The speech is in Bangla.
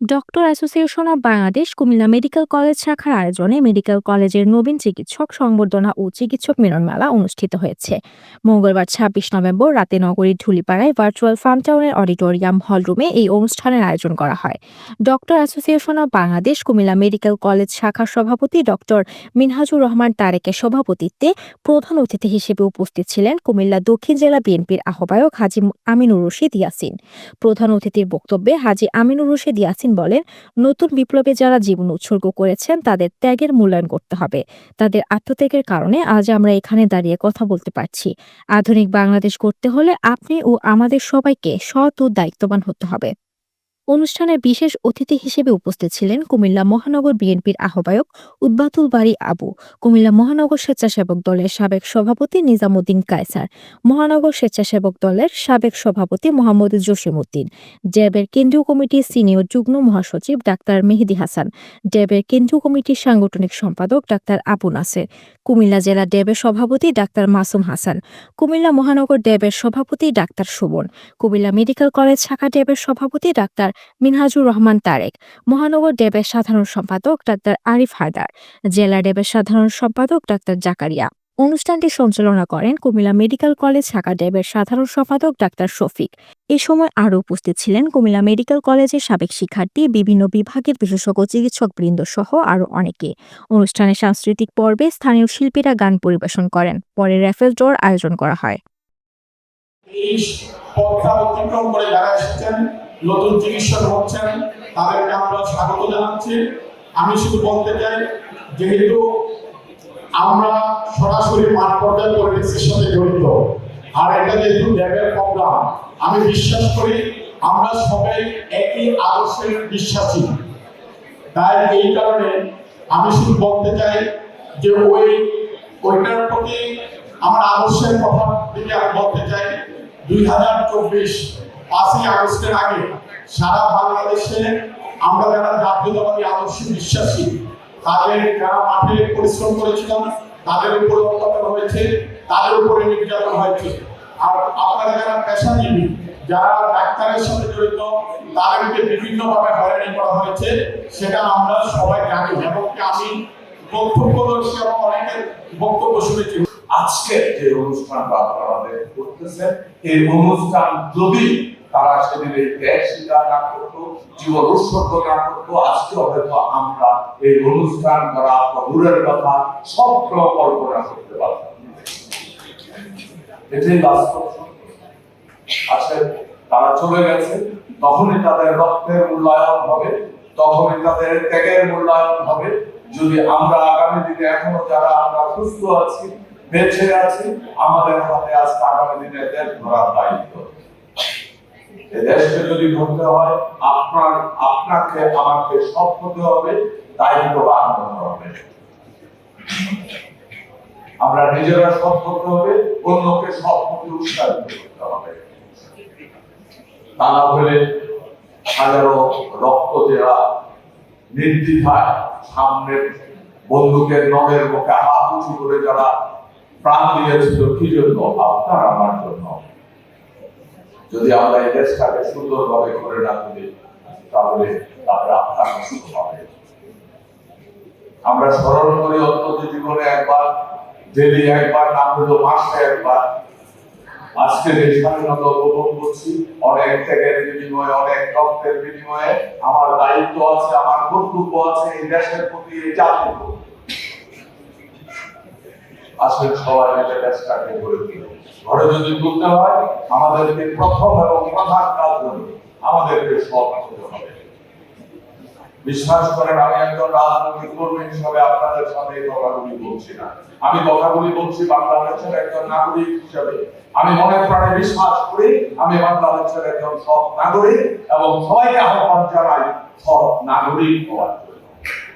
Doctor association of Bangladesh, Comilla medical college শাখার আয়োজনে মেডিকেল কলেজের নবীন চিকিৎসক সংবর্ধনা ও চিকিৎসক মিলন মেলা অনুষ্ঠিত হয়েছে। মঙ্গলবার ছাব্বিশ নভেম্বর রাতে নগরীর ঢুলিপাড়ায় ভার্চুয়াল ফার্মটাউনের অডিটোরিয়াম হলরুমে এই অনুষ্ঠানের আয়োজন করা হয়। Doctor association of Bangladesh, Comilla medical college শাখার সভাপতি ডক্টর মিনহাজুর রহমান তারেকের সভাপতিত্বে প্রধান অতিথি হিসেবে উপস্থিত ছিলেন কুমিল্লা দক্ষিণ জেলা বিএনপির আহ্বায়ক হাজি আমিনুর রশিদ ইয়াসিন। প্রধান অতিথির বক্তব্যে হাজি আমিনুর রশিদ ইয়াসিন বলেন, নতুন বিপ্লবে যারা জীবন উৎসর্গ করেছেন, তাদের ত্যাগের মূল্যায়ন করতে হবে। তাদের আত্মত্যাগের কারণে আজ আমরা এখানে দাঁড়িয়ে কথা বলতে পারছি। আধুনিক বাংলাদেশ করতে হলে আপনি ও আমাদের সবাইকে সৎ ও দায়িত্ববান হতে হবে। অনুষ্ঠানে বিশেষ অতিথি হিসেবে উপস্থিত ছিলেন কুমিল্লা মহানগর বিএনপির আহ্বায়ক উদ্বাতুল বাড়ি আবু, কুমিল্লা মহানগর স্বেচ্ছাসেবক দলের সাবেক সভাপতি নিজামুদ্দিন কায়সার, মহানগর স্বেচ্ছাসেবক দলের সাবেক সভাপতি মোহাম্মদ জসিমউদ্দিন, ড্যাবের কেন্দ্রীয় কমিটির সিনিয়র যুগ্ম মহাসচিব ডাক্তার মেহেদি হাসান, ড্যাবের কেন্দ্রীয় কমিটির সাংগঠনিক সম্পাদক ডাক্তার আবু নাসের, কুমিল্লা জেলা ড্যাবের সভাপতি ডাক্তার মাসুম হাসান, কুমিল্লা মহানগর ড্যাবের সভাপতি doctor Suban Comilla medical college শাখা ড্যাবের সভাপতি ডাক্তার মিনহাজুর রহমান তারেক, মহানগর ড্যাবের সাধারণ সম্পাদক ডাক্তার আরিফ হায়দার, জেলা ড্যাবের সাধারণ সম্পাদক ডাক্তার জাকারিয়া। অনুষ্ঠানটি সঞ্চালনা করেন কুমিল্লা মেডিকেল কলেজ শাখা ড্যাবের সাধারণ সম্পাদক ডাক্তার শফিক। এ সময় আরও উপস্থিত ছিলেন কুমিল্লা মেডিকেল কলেজের সাবেক শিক্ষার্থী, বিভিন্ন বিভাগের বিশেষজ্ঞ চিকিৎসক বৃন্দ সহ আরও অনেকে। অনুষ্ঠানে সাংস্কৃতিক পর্বে স্থানীয় শিল্পীরা গান পরিবেশন করেন। পরে র্যাফেল ড্রর আয়োজন করা হয়। নতুন চিকিৎসক হচ্ছেন তাদেরকে আমরা স্বাগত জানাচ্ছি। আমি শুধু বলতে চাই, যেহেতু আমরা সরাসরি মাঠ পর্যায়ে পলিটিক্সের সাথে জড়িত, আর এটা যেহেতু ল্যাবের প্রোগ্রাম আমি বিশ্বাস করি আমরা সবাই একই আদর্শের বিশ্বাসী। তাই এই কারণে আমি শুধু বলতে চাই যে ওই, ওইটার প্রতি আমার আদর্শের কথা দিকে আমি বলতে চাই, দুই হাজার চব্বিশ পাঁচই আগস্টের আগে সারা বাংলাদেশে আমরা যারা জাতীয়তাবাদী আদর্শে বিশ্বাসী, তাদের যারা মাঠে পরিশ্রম করেছিলাম, তাদের উপরে অত্যাচার হয়েছে, তাদের উপরে নির্যাতন হয়েছে। আর আপনারা যারা পেশাজীবী, যারা ডাক্তারের সাথে জড়িত, তাদেরকে বিভিন্নভাবে হয়রানি করা হয়েছে, সেটা আমরা সবাই জানি। এবং আমি বক্তব্যদর্শী এবং অনেকের বক্তব্য শুনেছি। আজকের যে অনুষ্ঠানটা আপনারা করতেছেন এই অনুষ্ঠান যদি তারা সেদিনে ত্যাগ স্বীকার না করতো জীবন উৎসর্গ না করতো। আজকে হয়তো আমরা এই অনুষ্ঠান করা দূরের কথা স্বপ্ন কল্পনা করতে পারতাম। এটাই বাস্তব। আসলে তারা চলে গেছে, তখনই তাদের রক্তের মূল্যায়ন হবে, তখনই তাদের ত্যাগের মূল্যায়ন হবে। যদি আমরা আগামী দিনে এখনও যারা আমরা সুস্থ আছি, বেঁচে আছি, আমাদের হাতে আজকে আগামী দিনে দেশ ধরার দায়িত্ব। দেশকে যদি ধরতে হয়, আপনার, আপনাকে আমাকে সব হতে হবে দায়িত্ববান হতে হবে। আমরা নিজেরা হতে হবে, অন্যকে হতে উৎসাহিত করতে হবে। তা না হলে হাজারো রক্ত দেওয়া নির্দ্বিধায় সামনের বন্দুকের নলের মুখে হাত উঁচু করে যারা প্রাণ দিয়েছিল, কি জন্য? আপনার আমার জন্য। যদি আমরা এই দেশটাকে সুন্দরভাবে করে না তুলি, তাহলে তাদের আপনার নষ্ট হবে আমরা স্মরণ করি অন্তত জীবনে একবার, ডেলি একবার, না হলেও মাসে একবার আজকে যে স্বাধীনতা উপভোগ করছি, অনেক ত্যাগের বিনিময়ে, অনেক রক্তের বিনিময়ে, আমার দায়িত্ব আছে, আমার কর্তব্য আছে এই দেশের প্রতি, এই জাতির প্রতি। সবাই মিলে তুলি ঘরে যদি হয়, আমাদেরকে প্রথম এবং প্রধান কাজ আমাদেরকে হবে। বিশ্বাস করেন, আমি একজন রাজনৈতিক কর্মী হিসাবে আপনাদের সাথে এই কথাগুলি বলছি না। আমি কথাগুলি বলছি বাংলাদেশের একজন নাগরিক হিসাবে। আমি মনে প্রাণে বিশ্বাস করি, আমি বাংলাদেশের একজন সৎ নাগরিক এবং সবাইকে আহ্বান জানাই সৎ নাগরিক হওয়ার